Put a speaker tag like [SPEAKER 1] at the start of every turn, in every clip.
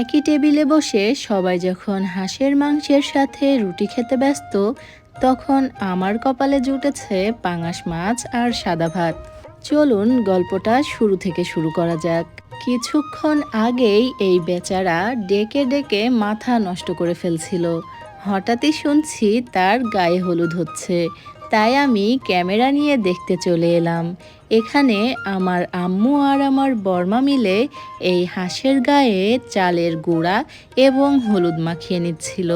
[SPEAKER 1] একই টেবিলে বসে সবাই যখন হাঁসের মাংসের সাথে রুটি খেতে ব্যস্ত, তখন আমার কপালে জুটেছে পাঙাশ মাছ আর সাদা ভাত। চলুন গল্পটা শুরু থেকে শুরু করা যাক। কিছুক্ষণ আগেই এই বেচারা ডেকে ডেকে মাথা নষ্ট করে ফেলছিল। হঠাৎই শুনছি তার গায়ে হলুদ হচ্ছে। তাই আমি ক্যামেরা নিয়ে দেখতে চলে এলাম। এখানে আমার আম্মু আর আমার বর্মা মিলে এই হাঁসের গায়ে চালের গুঁড়া এবং হলুদ মাখিয়ে নিচ্ছিল।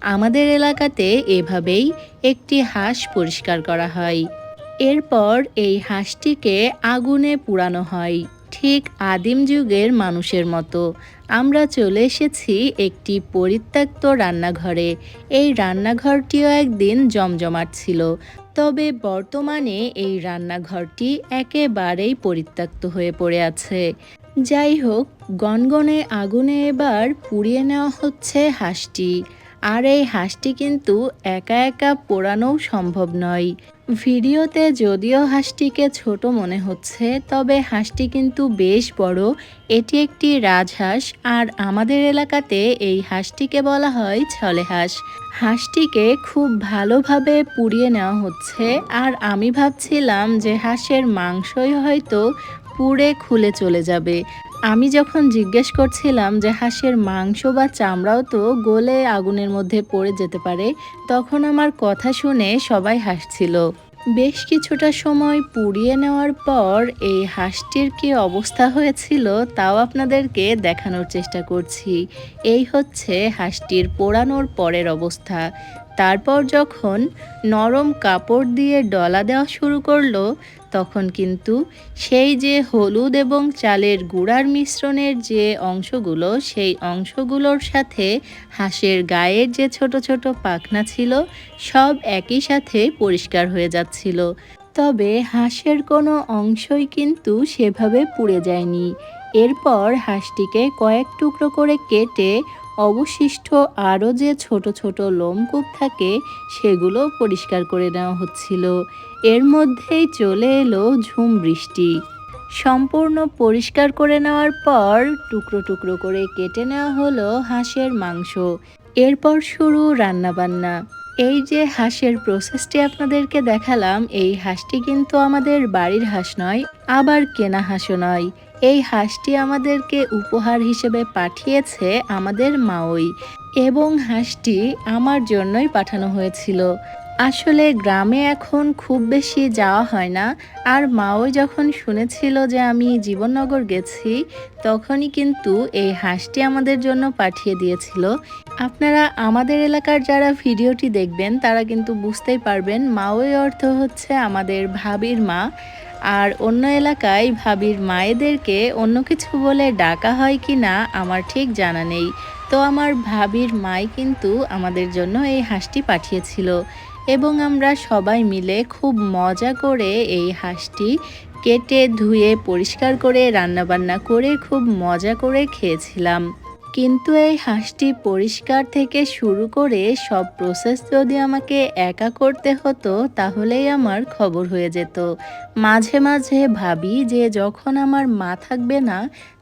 [SPEAKER 1] আমাদের এলাকাতে এভাবেই একটি হাঁস পরিষ্কার করা হয়। এরপর এই হাঁসটিকে আগুনে পুরানো হয়। ঠিক আদিম যুগের মানুষের মতো। আমরা চলে এসেছি একটি পরিত্যক্ত রান্নাঘরে। এই রান্নাঘরটিও একদিন জমজমাট ছিল। তবে বর্তমানে এই রান্নাঘরটি একেবারেই পরিত্যক্ত হয়ে পড়ে আছে। যাই হোক, গনগনে আগুনে এবার পুড়িয়ে নেওয়া হচ্ছে হাঁসটি। আর এই হাঁসটি কিন্তু একা একা পোড়ানোও সম্ভব নয়। ভিডিওতে যদিও হাঁসটিকে ছোট মনে হচ্ছে, তবে হাঁসটি কিন্তু বেশ বড়। এটি একটি রাজহাঁস, আর আমাদের এলাকাতে এই হাঁসটিকে বলা হয় ছলে হাঁস। হাঁসটিকে খুব ভালোভাবে পুড়িয়ে নেওয়া হচ্ছে, আর আমি ভাবছিলাম যে হাঁসের মাংসই হয়তো পুড়ে খুলে চলে যাবে। আমি যখন জিজ্ঞেস করছিলাম যে হাঁসের মাংস বা চামড়াও তো গোলে আগুনের মধ্যে পড়ে যেতে পারে, তখন আমার কথা শুনে সবাই হাসছিল। বেশ কিছুটা সময় পুড়িয়ে নেওয়ার পর এই হাঁসটির কি অবস্থা হয়েছিল তাও আপনাদেরকে দেখানোর চেষ্টা করছি। এই হচ্ছে হাঁসটির পোড়ানোর পরের অবস্থা। তারপর যখন নরম কাপড় দিয়ে ডলা দেওয়া শুরু করল, তখন কিন্তু সেই যে হলুদ এবং চালের গুঁড়ার মিশ্রণের যে অংশগুলো, সেই অংশগুলোর সাথে হাঁসের গায়ের যে ছোট ছোট পাখনা ছিল, সব একই সাথে পরিষ্কার হয়ে যাচ্ছিল। তবে হাঁসের কোনো অংশই কিন্তু সেভাবে পুড়ে যায়নি। এরপর হাঁসটিকে কয়েক টুকরো করে কেটে অবশিষ্ট আরও যে ছোট ছোট লোমকূপ থাকে, সেগুলো পরিষ্কার করে নেওয়া হচ্ছিল। এর মধ্যেই চলে এলো ঝুম বৃষ্টি। সম্পূর্ণ পরিষ্কার করে নেওয়ার পর টুকরো টুকরো করে কেটে নেওয়া হলো হাঁসের মাংস। এরপর শুরু রান্নাবান্না। এই যে হাঁসের প্রসেসটি আপনাদেরকে দেখালাম, এই হাঁসটি কিন্তু আমাদের বাড়ির হাঁস নয়, আবার কেনা হাঁসও নয়। এই হাঁসটি আমাদেরকে উপহার হিসেবে পাঠিয়েছে আমাদের মাওই এবং হাঁসটি আমার জন্যই পাঠানো হয়েছিল। আসলে গ্রামে এখন খুব বেশি যাওয়া হয় না। আর মাও যখন শুনেছিল যে আমি জীবননগর গেছি, তখনই কিন্তু এই হাঁসটি আমাদের জন্য পাঠিয়ে দিয়েছিল। আপনারা আমাদের এলাকার যারা ভিডিওটি দেখবেন, তারা কিন্তু বুঝতেই পারবেন মাওই অর্থ হচ্ছে আমাদের ভাবির মা। আর অন্য এলাকায় ভাবির মায়েদেরকে অন্য কিছু বলে ডাকা হয় কি না আমার ঠিক জানা নেই। তো আমার ভাবির মাই কিন্তু আমাদের জন্য এই হাঁসটি পাঠিয়েছিল। এবং আমরা সবাই মিলে খুব মজা করে এই হাঁসটি কেটে ধুয়ে পরিষ্কার করে রান্নাবান্না করে খুব মজা করে খেয়েছিলাম। কিন্তু এই হাঁসটি পরিষ্কার থেকে শুরু করে সব প্রসেস যদি আমাকে একা করতে হতো, তাহলেই আমার খবর হয়ে যেত। মাঝে মাঝে ভাবি যে যখন আমার মা থাকবে না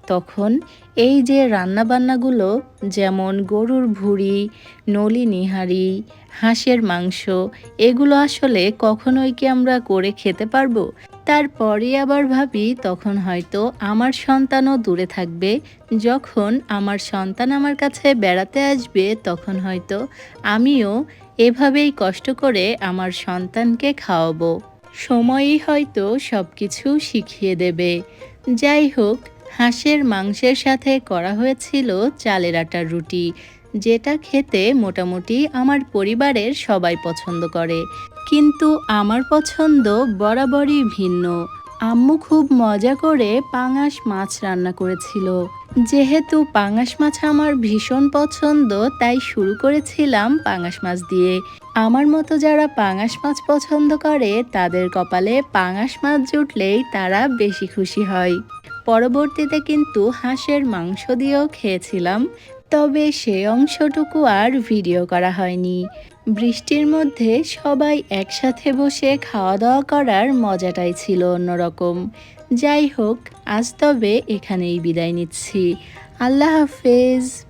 [SPEAKER 1] তখন এই যে রান্নাবান্নাগুলো, যেমন গরুর ভুড়ি, নলি নিহারি, হাঁসের মাংস, এগুলো আসলে কখনোই কি আমরা করে খেতে পারব? তারপরে আবার ভাবি তখন হয়তো আমার সন্তানও দূরে থাকবে। যখন আমার সন্তান আমার কাছে বেড়াতে আসবে, তখন হয়তো আমিও এভাবেই কষ্ট করে আমার সন্তানকে খাওয়াবো। সময়ই হয়তো সব কিছু শিখিয়ে দেবে। যাই হোক হাঁসের মাংসের সাথে করা হয়েছিল চালের আটার রুটি, যেটা খেতে মোটামুটি আমার পরিবারের সবাই পছন্দ করে। কিন্তু আমার পছন্দ বরাবরই ভিন্ন। আম্মু খুব মজা করে পাঙাশ মাছ রান্না করেছিল। যেহেতু পাঙাশ মাছ আমার ভীষণ পছন্দ, তাই শুরু করেছিলাম পাঙাশ মাছ দিয়ে। আমার মতো যারা পাঙাশ মাছ পছন্দ করে, তাদের কপালে পাঙাশ মাছ জুটলেই তারা বেশি খুশি হয়। পরবর্তীতে কিন্তু হাঁসের মাংস দিয়েও খেয়েছিলাম, তবে সে অংশটুকু আর ভিডিও করা হয়নি। বৃষ্টির মধ্যে সবাই একসাথে বসে খাওয়া দাওয়া করার মজাটাই ছিল অন্যরকম। যাই হোক, আজ তবে এখানেই বিদায় নিচ্ছি। আল্লাহ হাফেজ।